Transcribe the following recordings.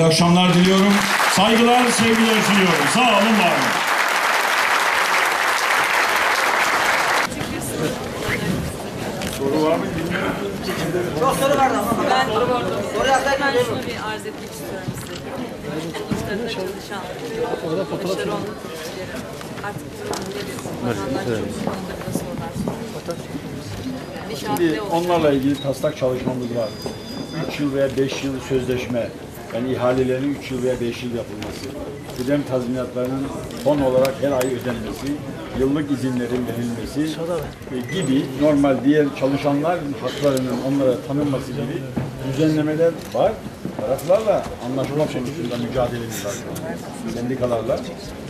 İyi akşamlar diliyorum. Saygılar, sevgiler sunuyorum. Sağ olun, var olun. Çok soru vardı ama Ben, soru yazsaydın ben olur. şunu bir arz etmek istiyorum size. Kuruluşlarında çalışan, başarı olmak artık? Vatandaş sorular soruyor. Şimdi onlarla ilgili taslak çalışmamız var. 3 yıl veya 5 yıl sözleşme, yani ihalelerin 3 yıl veya 5 yıl yapılması, kıdem tazminatlarının son olarak her ay ödenmesi, yıllık izinlerin verilmesi e, gibi normal diğer çalışanların haklarının onlara tanınması gibi düzenlemeler var. Taraflarla anlaşma konusunda mücadelemiz var. an. Sendikalarla.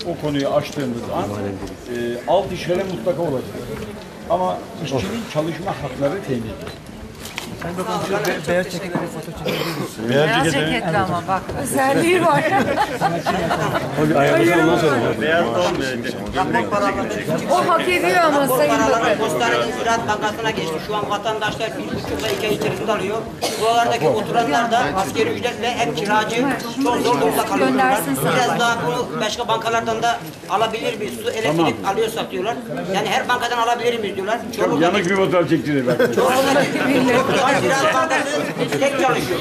O konuyu açtığımız zaman e, alt işveren mutlaka olacak. Ama işçinin çalışma hakları temin edilir. Beyaz ceketli ama bak özelliği var. o hak ediyor ama Sayın Bakan. Postaneci Ziraat Bankası'na geçti. Şu an vatandaşlar bir buçukla iki ay içerisinde alıyor. Buralardaki oturanlar da askeri ücretle hep kiracı. Çok zor durumda kalıyor. Göndersin sana Biraz daha bunu başka bankalardan da alabilir miyiz? Su, elektrik alıyor satıyorlar. Yani her bankadan alabilir miyiz diyorlar. Yanık bir fotoğraf çektirir belki. Çorlu'da Ziraat Bankası tek çalışıyor.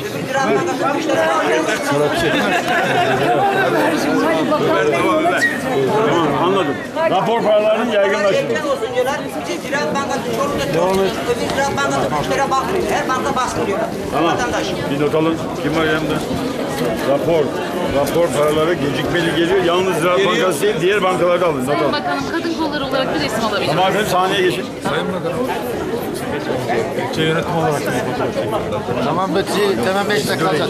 Tamam anladım. Rapor paralarının yaygınlaşması. Erken olsun diyorlar. Ziraat Bankası Çorlu'da çalışıyor. Öbür Ziraat Bankası müşteri bakmıyor. Her banka baskın diyorlar. Vatandaş. Bir not alın. Kim var yanında? Rapor. Rapor paraları gecikmeli geliyor. Yalnız Ziraat Bankası değil, diğer bankalarda alın. Not Sayın alın. Bakanım kadın kolları olarak bir resim alabilir Tamam efendim sahneye geçin. Tamam Betty, hemen 5 dakika kalacak.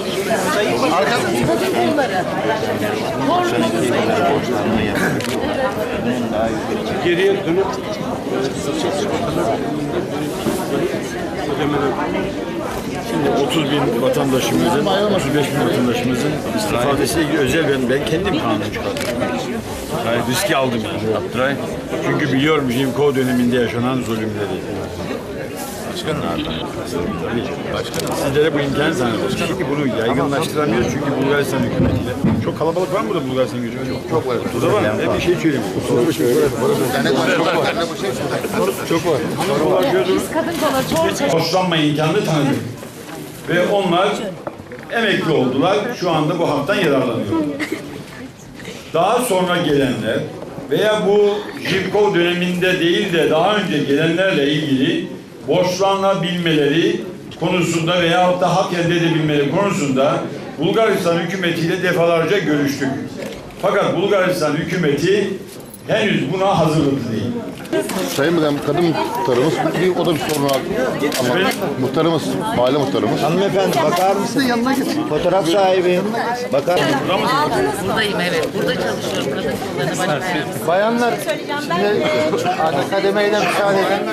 Geriye dönüp Şimdi 30 bin vatandaşımızın, 35 bin vatandaşımızın istifadesiyle ilgili özel ben, ben kendim kanun çıkarttım. Yani riski aldım yani Abdurrahim. Çünkü biliyorum Jimko döneminde yaşanan zulümleri. Başkan ne yaptı? Sizlere bu imkan sağlıyoruz. Çünkü bunu yaygınlaştıramıyoruz çünkü Bulgaristan hükümetiyle. Çok kalabalık var mı burada Bulgaristan gücü? Çok, çok var. Var mı? Hep bir şey söyleyeyim. Çok var. Bunlar gördünüz. Kadın kola çok Hoşlanma imkanını tanıdık. Ve onlar emekli oldular. Şu anda bu haktan yararlanıyor. Daha sonra gelenler veya bu Jivkov döneminde değil de daha önce gelenlerle ilgili borçlanabilmeleri konusunda veya da hak elde edebilmeleri konusunda Bulgaristan hükümetiyle defalarca görüştük. Fakat Bulgaristan hükümeti henüz buna hazırlıklı değil. Sayın Bakan, kadın muhtarımız, bir, o da bir sorun abi. Ama muhtarımız, mahalle muhtarımız. Hanımefendi bakar mısın? yanına git. Fotoğraf sahibi. Bakar Buradayım evet. Burada çalışıyorum kadın kollarını başka Bayanlar, şimdi arka kademeyle müsaade edin.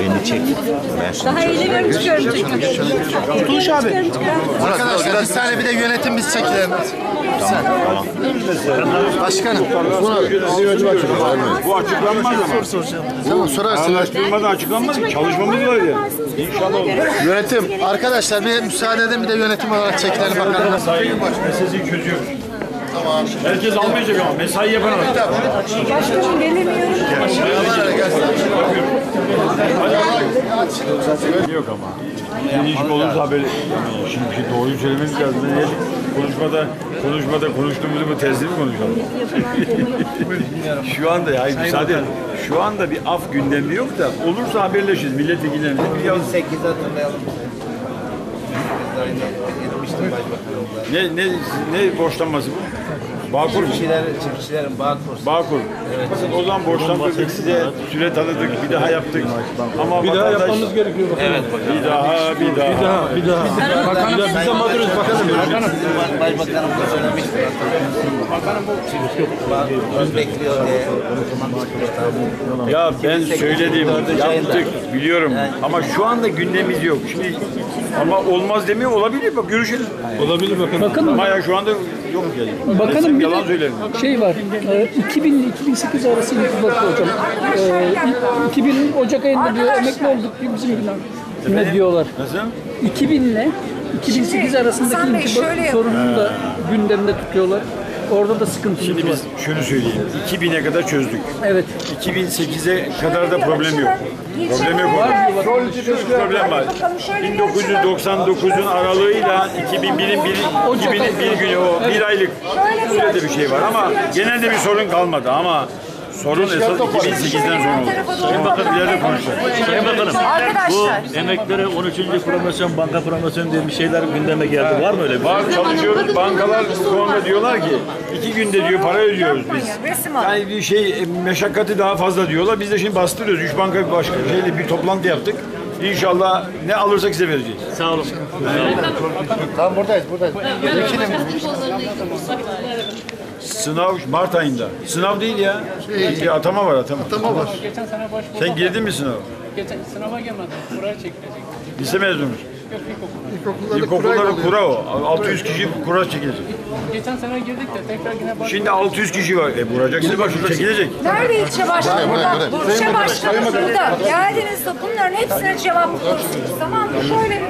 Beni çek. Daha eğleniyorum çıkıyorum. Tuğuş abi. Arkadaşlar bir saniye bir de yönetim biz çekilelim. Bir saniye. Başkanım, Bu açıklanmaz ama. tamam sorarsın. Araştırmadan açıklanmaz ki. Çalışmamız var ya. İnşallah olur. Yönetim, arkadaşlar bir müsaade edin bir de yönetim olarak çekilelim bakalım. Mesai meselesini çözüyoruz. Tamam. Herkes almayacak ama mesai yapana bak. Başkanım gelemiyorum. Yok ama. Gelişme olursa haber... Yani şimdi doğruyu söylememiz lazım. Konuşmada, konuşmada konuştuğumuzu bu tezli mi konuşalım? şu anda ya müsaade Şu anda bir af gündemde yok da olursa haberleşiriz. Milletvekillerimize bir yaz. 8 hatırlayalım. Gitmiştim başbakanımla. Ne, ne, ne borçlanması bu? Bağkur mu? Çiftçiler, çiftçilerin bağ kursu. Bağkur. Bakın o zaman borçlandık, size süre tanıdık, bir daha yaptık. Ama bir daha yapmamız gerekiyor. Evet. Bir daha, bir daha. Bir daha. Bakanım bize mağduruz bakalım. Bakanım. Başbakanım da söylemişti. Bakanım bu kursu bekliyor diye. Ya ben söyledim, yaptık, biliyorum. Ama şu anda gündemimiz yok. Şimdi ama olmaz demiyor, olabilir. Bak görüşelim. Olabilir bakın. Bakın Ama ya şu anda yok yani. bakanım bir yalan de söylerim. şey var. e, 2000 ile 2008 arası irtibatlı hocam. E, 2000 Ocak ayında diyor emekli olduk diyor bizim. Ne diyorlar? Nasıl? 2000 ile 2008 Şimdi arasındaki Hasan Bey intiba şöyle yap- sorununu da gündemde tutuyorlar. Orada da sıkıntımız Şimdi biz şunu söyleyeyim. 2000'e kadar çözdük. Evet. 2008'e kadar da problem yok. Problem yok orada. Problem var. 1999'un aralığıyla 2001'in bir, 2000'in bir günü o bir aylık sürede bir şey var ama genelde bir sorun kalmadı ama sorun esas 2008'den sonra oldu. Sayın Bakan ileride konuşacak. Sayın Bakanım, Arkadaşlar. bu emeklere 13. promosyon, banka promosyonu diye bir şeyler gündeme geldi. Var mı öyle bir şey? Var çalışıyoruz. Bankalar şu anda diyorlar ki iki günde diyor para ödüyoruz biz. Resim al. Yani bir şey e, meşakkati daha fazla diyorlar. Biz de şimdi bastırıyoruz. Üç banka başka şeyle bir toplantı yaptık. İnşallah ne alırsak size vereceğiz. Sağ olun. Tamam buradayız buradayız. Vekilim. Sınav Mart ayında. Sınav değil ya. Bir atama var atama. Atama var. Geçen sene başvurdum. Sen girdin mi sınava? Geçen sınava gelmedim. Buraya çekilecek. Lise mezunu. Yok ilkokul. İlkokullarda İlkokulları kura o. 600 kişi kura çekilecek. Geçen sene girdik de tekrar yine başvurdum. Şimdi 600 kişi var. E vuracaksın başvuru çekilecek. Nerede ilçe başkanı? Burada. buraya. İlçe başkanı burada. Geldiğinizde bunların hepsine cevap bulursunuz. Tamam mı? Şöyle bir